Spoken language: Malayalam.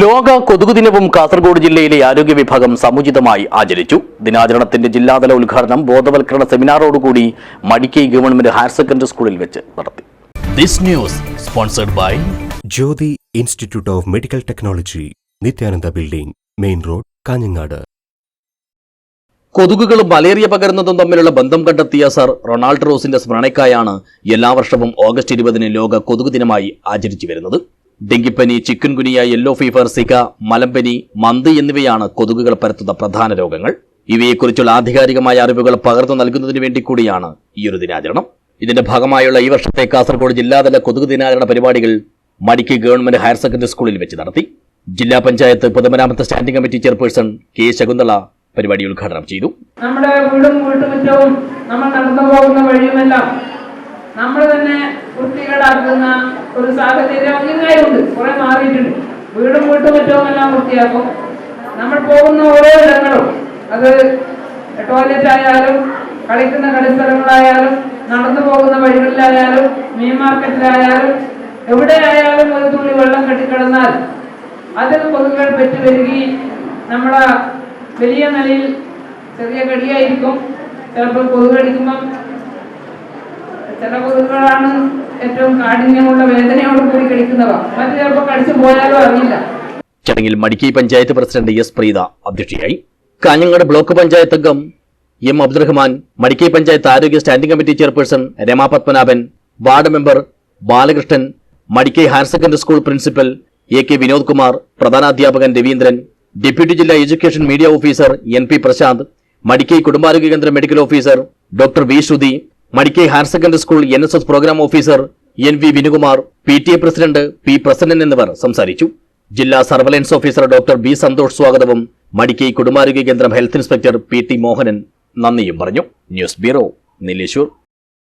ലോക കൊതുക് ദിനവും കാസർഗോഡ് ജില്ലയിലെ ആരോഗ്യ വിഭാഗം സമുചിതമായി ആചരിച്ചു. ദിനാചരണത്തിന്റെ ജില്ലാതല ഉദ്ഘാടനം ബോധവൽക്കരണ സെമിനാറോടുകൂടി മടിക്കൈ ഗവൺമെന്റ് ഹയർ സെക്കൻഡറി സ്കൂളിൽ വെച്ച് നടത്തി. This news sponsored by Jyothi institute of medical technology Nithyananda building main road Kanhangad. കൊതുകുകളും malaria പകരുന്നതും തമ്മിലുള്ള ബന്ധം കണ്ടെത്തിയ സർ റൊണാൾഡ് റോസിന്റെ സ്മരണയ്ക്കായാണ് എല്ലാ വർഷവും ഓഗസ്റ്റ് ഇരുപതിന് ലോക കൊതുക് ദിനമായി ആചരിച്ചു വരുന്നത്. ഡെങ്കിപ്പനി chikungunya yellow fever Zika മലമ്പനി മന്ത് എന്നിവയാണ് കൊതുകുകൾ പരത്തുന്ന പ്രധാന രോഗങ്ങൾ. ഇവയെക്കുറിച്ചുള്ള ആധികാരികമായ അറിവുകൾ പകർന്നു നൽകുന്നതിന് വേണ്ടി കൂടിയാണ് ഈ ഒരു ദിനാചരണം. ഇതിന്റെ ഭാഗമായുള്ള ഈ വർഷത്തെ കാസർഗോഡ് ജില്ലാതല കൊതുകു ദിനാചരണ പരിപാടികൾ മടിക്ക് ഗവൺമെന്റ് ഹയർ സെക്കൻഡറി സ്കൂളിൽ വെച്ച് നടത്തി. ജില്ലാ പഞ്ചായത്ത് പൊതുമരാമത്ത് standing committee chairperson K Shakunthala പരിപാടി ഉദ്ഘാടനം ചെയ്തു. നമ്മുടെ വീടും വീട്ടുമുറ്റവും നമ്മൾ നടന്നു പോകുന്ന വഴിയുമെല്ലാം നമ്മൾ തന്നെ വൃത്തികേടാക്കുന്ന ഒരു സാഹചര്യം അങ്ങനെയുണ്ട് കുറെ മാറിയിട്ടുണ്ട്. വീടും വീട്ടും മറ്റും എല്ലാം വൃത്തിയാക്കും. നമ്മൾ പോകുന്ന ഓരോ ഇടങ്ങളും അത് ടോയ്ലറ്റ് ആയാലും കളിക്കുന്ന കളിസ്ഥലങ്ങളായാലും നടന്നു പോകുന്ന വഴികളിലായാലും മീൻ മാർക്കറ്റിലായാലും എവിടെയായാലും ഒരു തുള്ളി വെള്ളം കെട്ടിക്കിടന്നാൽ അതിൽ കൊതുകുകൾ പെറ്റുവരികയും നമ്മളെ വലിയ നിലയിൽ ചെറിയ കടിയായിരിക്കും. ചിലപ്പോൾ കൊതുകടിക്കുമ്പം ചില കൊതുകുകളാണ് ഏറ്റവും കാഠിന്യമുള്ള വേദനയോട് കൂടി കടിക്കുന്നവ മറ്റു ചിലപ്പോൾ കടിച്ചു പോയാലും അറിയില്ല. ചടങ്ങിൽ മടിക്കി പഞ്ചായത്ത് പ്രസിഡന്റ് എസ് പ്രീത അധ്യക്ഷയായി. കാഞ്ഞങ്ങാട് ബ്ലോക്ക് പഞ്ചായത്ത് അംഗം എം അബ്ദുറഹ്മാൻ മടിക്കൈ പഞ്ചായത്ത് ആരോഗ്യ standing committee chairperson Rama Padmanabhan ward member Balakrishnan Madikai higher secondary school principal A K Vinod Kumar പ്രധാനാധ്യാപകൻ Raveendran deputy ജില്ലാ education media officer N P Prashanth Madikai കുടുംബാരോഗ്യ കേന്ദ്ര medical officer doctor V Shruthi Madikai higher secondary school N S S programme officer N V Vinukumar P T A president P Prasannan എന്നിവർ സംസാരിച്ചു. ജില്ലാ surveillance officer doctor B Santhosh സ്വാഗതവും മടിക്കൈ കുടുംബാരോഗ്യ കേന്ദ്രം health inspector P T Mohanan നന്ദിയും പറഞ്ഞു. News bureau Nileshwar